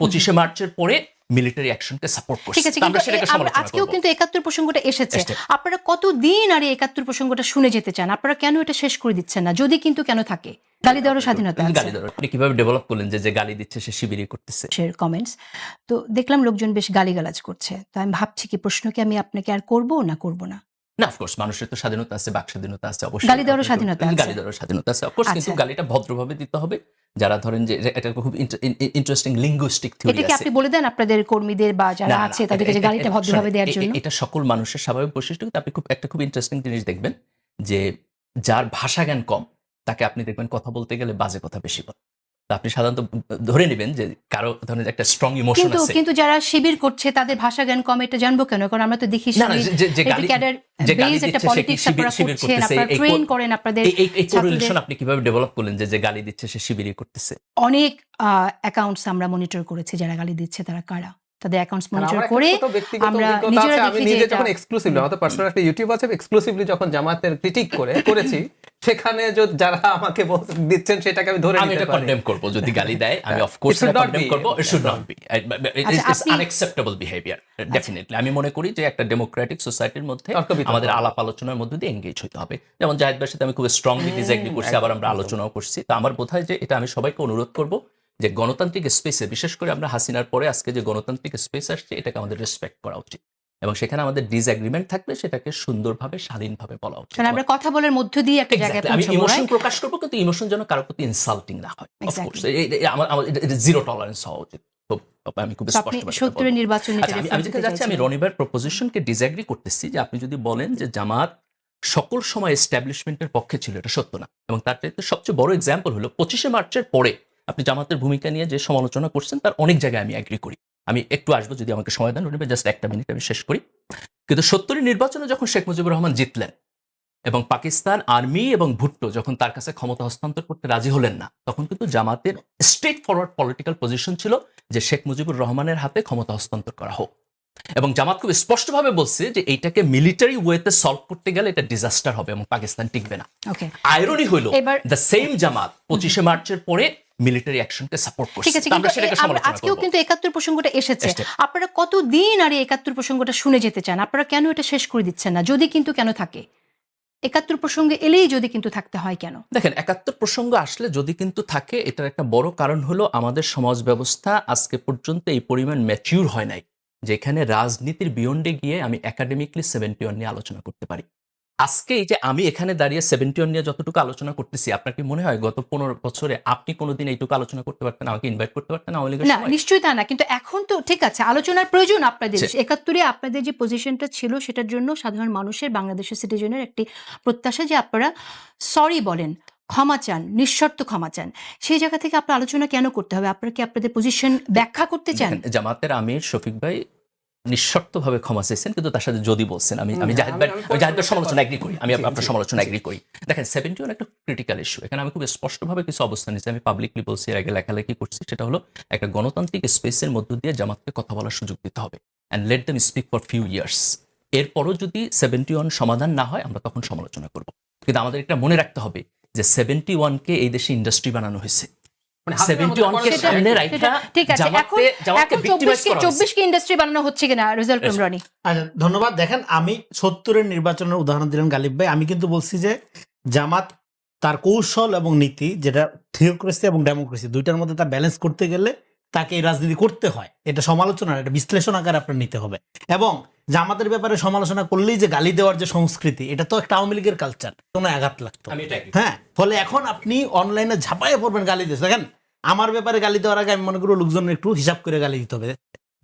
পঁচিশে মার্চের পরে মিলিটারি অ্যাকশনকে সাপোর্ট করছে। ঠিক আছে আমরা সেটাকে সমালোচনা আজকেও কিন্তু একাত্তর প্রসঙ্গটা এসেছে। আপনারা কতদিন আর এই একাত্তর প্রসঙ্গটা শুনে যেতে চান? আপনারা কেন এটা শেষ করে দিচ্ছেন না? যদি কিন্তু কেন থাকে? গালি দেওয়ারও স্বাধীনতা গালি দেওয়ার আপনি কীভাবে ডেভেলপ করলেন যে যে গালি দিচ্ছে সে শিবিরই করতেছে? শেয়ার কমেন্টস তো দেখলাম লোকজন বেশ গালিগালাজ করছে। তো আমি ভাবছি কি প্রশ্ন কি আমি আপনাকে আর করব না করব না? না অফকোর্স মানুষের তো স্বাধীনতা আছে বাক স্বাধীনতা আছে অবশ্যই গালি তো- স্বাধীনতা আছে। গালি দেওয়ার স্বাধীনতা আছে অফকোর্স কিন্তু আচ্ছা। গালিটা ভদ্রভাবে দিতে হবে যারা ধরেন যে এটা- খুব ইন্টারেস্টিং লিঙ্গুইস্টিক থিওরি আছে এটা কি আপনি বলে দেন আপনাদের কর্মীদের বা যারা আছে তাদেরকে যে গালিটা ভদ্রভাবে দেওয়ার জন্য এটা সকল মানুষের স্বাভাবিক বৈশিষ্ট্য কিন্তু আপনি খুব একটা খুব ইন্টারেস্টিং জিনিস দেখবেন যে যার ভাষা জ্ঞান কম তাকে আপনি দেখবেন কথা বলতে গেলে বাজে কথা বেশি বলে আপনি সাধারণত ধরে নেবেন যে কারও ধরনের একটা স্ট্রং ইমোশন আছে। কিন্তু যারা শিবির করছে তাদের ভাষা জ্ঞান কম এটা জানব কেন? কারণ আমরা তো দেখি যে- যে- গালি- গালি দিচ্ছে শিবির- করতেছে, ট্রেন করেন আপনাদের এই কোরিলেশন আপনি কীভাবে ডেভেলপ করলেন যে যে গালি দিচ্ছে সে শিবিরই করতেছে? অনেক অ্যাকাউন্টস আমরা মনিটর করেছি যারা গালি দিচ্ছে তারা কারা? তাদের অ্যাকাউন্টস মনিটর করে আমরা নিজেরা আমি দেখি যে যখন এক্সক্লুসিভলি আমাদের পার্সোনাল একটা ইউটিউব আছে এক্সক্লুসিভলি যখন জামাতের ক্রিটিক করে করেছি সেখানে যারা আমাকে দিচ্ছেন সেটাকে আমি ধরে আমি নিতে এটা পারি কন্ডেম করব যদি গালি দেয় আমি কন্ডেম করব it should not be it's unacceptable behaviour definitely আমি মনে করি যে একটা ডেমোক্রেটিক সোসাইটির মধ্যে আমাদের আলাপ আলোচনার মধ্যে দিয়ে এঙ্গেজ হতে হবে। যেমন জাহিদ ভাইয়ের সাথে আমি খুব স্ট্রংলি ডিসএগ্রি করছি আবার আমরা আলোচনাও করছি। তো আমার বোধ হয় যে এটা আমি সবাইকে অনুরোধ করব যে গণতান্ত্রিক স্পেসে বিশেষ করে আমরা হাসিনার পরে আজকে যে গণতান্ত্রিক স্পেস আসছে এটাকে আমাদের রেসপেক্ট করা উচিত। এবং সেখানে আমাদের ডিসএগ্রিমেন্ট থাকলে সেটাকে সুন্দরভাবে স্বাধীনভাবে বলা উচিত। আমরা কথা বলার মধ্য দিয়ে একটা জায়গায় আমি ইমোশন প্রকাশ করব কিন্তু ইমোশন যেন কারোর প্রতি ইনসাল্টিং না হয়. অফকোর্স আমার আমার জিরো টলারেন্স হওয়া উচিত। আমি খুব স্পষ্ট নির্বাচন আচ্ছা আমি যেটা যাচ্ছি আমি রনিবার প্রপোজিশনকে ডিসঅ্যাগ্রি করতেছি যে আপনি যদি বলেন যে জামাত সকল সময় এস্টাবলিশমেন্টের পক্ষে ছিল এটা সত্য না। এবং তার চাইতে সবচেয়ে বড় এক্সাম্পল হলো পঁচিশে মার্চের পরে আপনি জামাতের ভূমিকা নিয়ে যে সমালোচনা করছেন তার অনেক জায়গায় আমি অ্যাগ্রি করি। আমি একটু আসব যদি আমাকে সময় দেন রনিবার জাস্ট একটা মিনিট আমি শেষ করি। কিন্তু সত্তরের নির্বাচনে যখন শেখ মুজিবুর রহমান জিতলেন এবং পাকিস্তান আর্মি এবং ভুট্টো যখন তার কাছে ক্ষমতা হস্তান্তর করতে রাজি হলেন না তখন কিন্তু জামাতের স্ট্রেট ফরওয়ার্ড পলিটিক্যাল পজিশন ছিল যে শেখ মুজিবুর রহমানের হাতে ক্ষমতা হস্তান্তর করা হোক। এবং জামাত খুব স্পষ্টভাবে বলছে যে এইটাকে মিলিটারি ওয়েতে সলভ করতে গেলে এটা ডিজাস্টার হবে এবং পাকিস্তান টিকবে না. আইরনি হইল দ্য সেম জামাত পঁচিশে মার্চের পরে মিলিটারি অ্যাকশনকে সাপোর্ট ঠিক করছে। আছে আমরা সেটাকে সমালোচনা আজকেও কিন্তু একাত্তর প্রসঙ্গটা এসেছে। আপনারা কতদিন আর এই একাত্তর প্রসঙ্গটা শুনে যেতে চান? আপনারা কেন এটা শেষ করে দিচ্ছেন না? যদি কিন্তু কেন থাকে। একাত্তর প্রসঙ্গে এলেই যদি কিন্তু থাকতে হয় কেন? দেখেন একাত্তর প্রসঙ্গ আসলে যদি কিন্তু থাকে এটার একটা বড় কারণ হলো আমাদের সমাজ ব্যবস্থা আজকে পর্যন্ত এই পরিমাণ ম্যাচিউর হয় নাই যেখানে রাজনীতির বিয়ন্ডে গিয়ে আমি একাডেমিকলি সেভেন্টি ওয়ান নিয়ে আলোচনা করতে পারি। আজকে এই যে আমি এখানে দাঁড়িয়ে সেভেন্টি ওয়ান নিয়ে যতটুকু আলোচনা করতেছি আপনার কি মনে হয় গত পনেরো বছরে আপনি কোনোদিন এইটুকু আলোচনা করতে পারতেন আমাকে ইনভাইট করতে পারতেন আওয়ামী লীগের না নিশ্চয়ই তা না কিন্তু এখন তো ঠিক আছে আলোচনার প্রয়োজন আপনাদের। একাত্তরে আপনাদের যে পজিশনটা ছিল সেটার জন্য সাধারণ মানুষের বাংলাদেশের সিটিজেনের একটি প্রত্যাশা যে আপনারা সরি বলেন ক্ষমা চান নিঃশর্ত ক্ষমা চান। সেই জায়গা থেকে আপনার আলোচনা কেন করতে হবে? আপনারা কি আপনাদের পজিশন ব্যাখ্যা করতে চান? জামাতের আমির শফিক ভাই নিঃশর্তভাবে ক্ষমা চেয়েছেন কিন্তু তার সাথে যদি বলছেন আমি আমি জাহিদ ভাই আমি জাহিদ পরিষ্কার সমালোচনা এগ্রি করি আমি আপনার সমালোচনা। এগ্রি করি। দেখেন সেভেন্টি ওয়ান একটা ক্রিটিক্যাল ইস্যু এখানে আমি খুব স্পষ্টভাবে কিছু অবস্থান নিচ্ছি আমি পাবলিকলি বলছি এর আগে লেখালেখি করছি। সেটা হলো একটা গণতান্ত্রিক স্পেসের মধ্য দিয়ে জামাতকে কথা বলার সুযোগ দিতে হবে and let them speak for few years এরপরও যদি সেভেন্টি ওয়ান সমাধান না হয় আমরা তখন সমালোচনা করব। কিন্তু আমাদের একটা মনে রাখতে হবে যে সেভেন্টি ওয়ানকে এই দেশে ইন্ডাস্ট্রি বানানো হয়েছে। ধন্যবাদ। দেখেন আমি সত্তরের নির্বাচনের উদাহরণ দিলেন গালিব ভাই। আমি কিন্তু বলছি যে জামাত তার কৌশল এবং নীতি যেটা থিওক্রেসি এবং ডেমোক্রেসি দুইটার মধ্যে তা ব্যালেন্স করতে গেলে তাকে এই রাজনীতি করতে হয়। এটা সমালোচনা এটা বিশ্লেষণ আকারে আপনার নিতে হবে। এবং জামাতের ব্যাপারে সমালোচনা করলেই যে গালি দেওয়ার যে সংস্কৃতি এটা তো একটা আওয়ামী লীগের কালচার কোনো আঘাত লাগতো। আমি হ্যাঁ ফলে এখন আপনি অনলাইনে ঝাপাইয়ে পড়বেন গালি দিতে দেখেন আমার ব্যাপারে গালি দেওয়ার আগে আমি মনে করি লোকজন একটু হিসাব করে গালি দিতে হবে।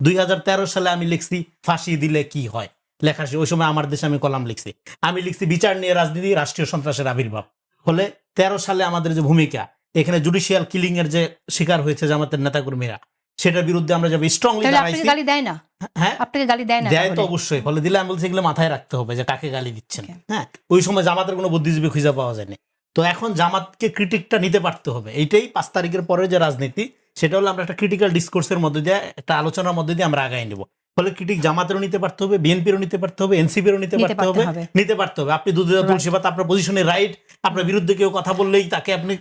দুই হাজার তেরো সালে আমি লিখছি ফাঁসি দিলে কি হয়? লেখা ওই সময় আমার দেশে আমি কলাম লিখছি। আমি লিখছি বিচার নিয়ে রাজনীতি রাষ্ট্রীয় সন্ত্রাসের আবির্ভাব। ফলে তেরো সালে আমাদের যে ভূমিকা এখানে জুডিশিয়াল কিলিং এর যে শিকার হয়েছে জামাতের নেতাকর্মীরা সেটার বিরুদ্ধে আমরা যাব স্ট্রংলি দাঁড়াইছি। গালি দেয় না? হ্যাঁ আপনাকে গালি দেয় না দেয় তো অবশ্যই। ফলে দিলে আমি বলছি এগুলো মাথায় রাখতে হবে যে কাকে গালি দিচ্ছেন. হ্যাঁ ওই সময় জামাতের কোনো বুদ্ধিজীবী খুঁজে পাওয়া যায়নি। তো এখন জামাতকে ক্রিটিকটা নিতে পারতে হবে এইটাই পাঁচ তারিখের পরে যে রাজনীতি সেটা হলো আমরা একটা ক্রিটিক্যাল ডিসকোর্সের মধ্যে দিয়ে একটা আলোচনার মধ্যে দিয়ে আমরা আগায় নেব ফলে ক্রিটিক জামাতেরও নিতে পারতে হবে বিএনপিরও নিতে পারতে হবে এনসিপিরও নিতে পারতে হবে। নিতে পারতে হবে আপনি দুধ. তুলসী পাতা আপনার পজিশনে রাইট আপনার বিরুদ্ধে কেউ কথা বললেই তাকে আপনি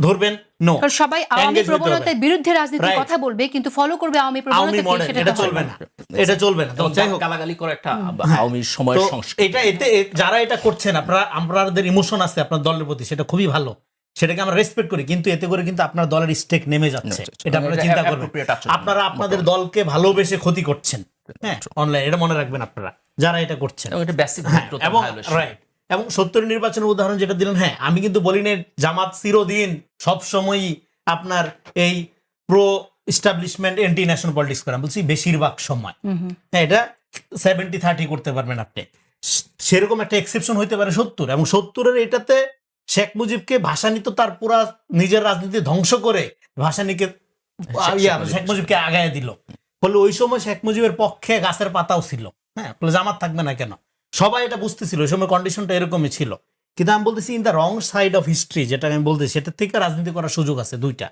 ধরবেন? নো সবাই আওয়ামী প্রবণতার বিরুদ্ধে রাজনীতির কথা বলবে কিন্তু ফলো করবে আওয়ামী প্রবণতাকে সেটা চলবে না। এটা চলবে না। যাই হোক। গালাগালি করে একটা আওয়ামী সময়ের সংস্কৃতি। এটা এতে যারা এটা করছেন আপনারা আপনাদের ইমোশন আছে আপনার দলের প্রতি সেটা খুবই ভালো। সেটাকে আমরা রেসপেক্ট করি কিন্তু এতে করে কিন্তু আপনার দলের স্টেক নেমে যাচ্ছে। এটা আপনারা চিন্তা করবেন। আপনারা আপনাদের দলকে ভালোবেসে ক্ষতি করছেন। হ্যাঁ অনলাইন এটা মনে রাখবেন আপনারা যারা এটা করছেন। এবং এটা বেসিক হ্যাঁ, এবং রাইট এবং সত্তর নির্বাচনের উদাহরণ যেটা দিলেন হ্যাঁ আমি কিন্তু বলি না জামাত চিরদিন সবসময়ই আপনার এই pro establishment anti national politics করা বলছি বেশিরভাগ সময়। হ্যাঁ এটা সেভেন্টি থার্টি করতে পারবেন আপনি। সেরকম একটা এক্সেপশন হইতে পারে সত্তর। এবং সত্তরের এটাতে শেখ মুজিবকে ভাসানি তো তার পুরা নিজের রাজনীতি ধ্বংস করে ভাসানিকে ইয়া, শেখ মুজিবকে আগায় দিল। ফলে ওই সময় শেখ মুজিবের পক্ষে গাছের পাতাও ছিল। হ্যাঁ ফলে জামাত থাকবে না কেন? সবাই এটা বুঝতেছিল ওই সময় কন্ডিশনটা এরকমই ছিল। কিন্তু আমি বলতেছি in the wrong side of history যেটা আমি বলতেছি, সেটার থেকে রাজনীতি করার সুযোগ আছে দুইটা।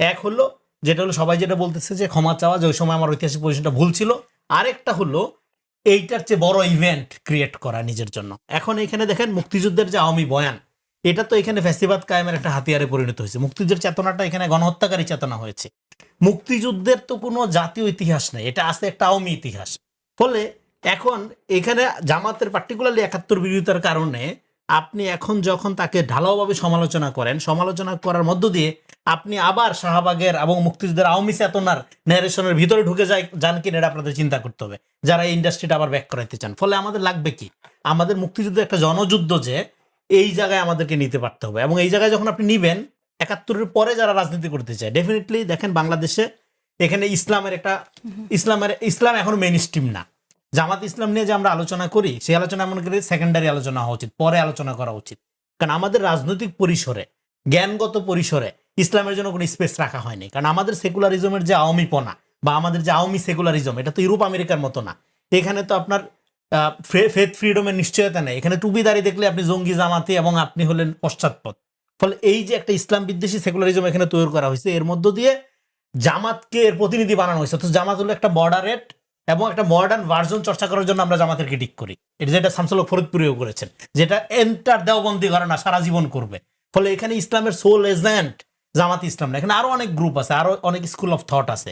এক হলো, যেটা হলো সবাই যেটা বলতেছে যে ক্ষমা চাওয়া, যে ওই সময় আমার ঐতিহাসিক পজিশনটা ভুল ছিল। আরেকটা হলো, এইটার চেয়ে বড় ইভেন্ট ক্রিয়েট করা নিজের জন্য। এখন এখানে দেখেন, মুক্তিযুদ্ধের যে আওয়ামী বয়ান, এটা তো এখানে ফ্যাসিবাদ কায়েমের একটা হাতিয়ারে পরিণত হয়েছে। মুক্তিযুদ্ধের চেতনাটা এখানে গণহত্যাকারী চেতনা হয়েছে। মুক্তিযুদ্ধের তো কোনো জাতীয় ইতিহাস নেই, এটা আছে একটা আওয়ামী ইতিহাস। ফলে এখন এখানে জামাতের পার্টিকুলারলি একাত্তর বিরোধিতার কারণে আপনি এখন যখন তাকে ঢালাওভাবে সমালোচনা করেন সমালোচনা করার মধ্য দিয়ে আপনি আবার শাহবাগের এবং মুক্তিযুদ্ধের আওয়ামী চেতনার ন্যারেশনের ভিতরে ঢুকে যায় যান কিনা এটা আপনাদের চিন্তা করতে হবে। যারা এই ইন্ডাস্ট্রিটা আবার ব্যাক করাইতে চান। ফলে আমাদের লাগবে কি? আমাদের মুক্তিযুদ্ধ একটা জনযুদ্ধ যে এই জায়গায় আমাদেরকে নিতে পারতে হবে এবং এই জায়গায় যখন আপনি নিবেন একাত্তরের পরে যারা রাজনীতি করতে চায় ডেফিনেটলি দেখেন বাংলাদেশে এখানে ইসলামের একটা ইসলামের ইসলাম এখন মেন স্ট্রিম না। জামাত ইসলাম নিয়ে যে আমরা আলোচনা করি, সেই আলোচনা মনে করি সেকেন্ডারি আলোচনা হওয়া উচিত, পরে আলোচনা করা উচিত। কারণ আমাদের রাজনৈতিক পরিসরে, জ্ঞানগত পরিসরে ইসলামের জন্য কোনো স্পেস রাখা হয়নি। কারণ আমাদের সেকুলারিজমের যে আওয়ামীপনা বা আমাদের যে আওয়ামী সেকুলারিজম এটা তো ইউরোপ আমেরিকার মতো না। এখানে তো আপনার ফেথ ফ্রিডমের নিশ্চয়তা নেই। এখানে টুপিদারি দেখলে আপনি জঙ্গি জামাতি এবং আপনি হলেন পশ্চাৎপদ। ফলে এই যে একটা ইসলাম বিদ্বেষী সেকুলারিজম এখানে তৈরি করা হয়েছে, এর মধ্য দিয়ে জামাতকে এর প্রতিনিধি বানানো হয়েছে। তো জামাত হলো একটা মডারেট এবং একটা মডার্ন ভার্জন চর্চা করার জন্য আমরা জামাতের ক্রিটিক করি। এটা যেটা শামসুল ফরিদপুরেও করেছেন, যেটা এন্টার দেওবন্দি করে না সারা জীবন করবে। ফলে এখানে ইসলামের সোল এজেন্ট জামাত ইসলাম না, এখানে আরও অনেক গ্রুপ আছে, আরও অনেক স্কুল অফ থট আছে।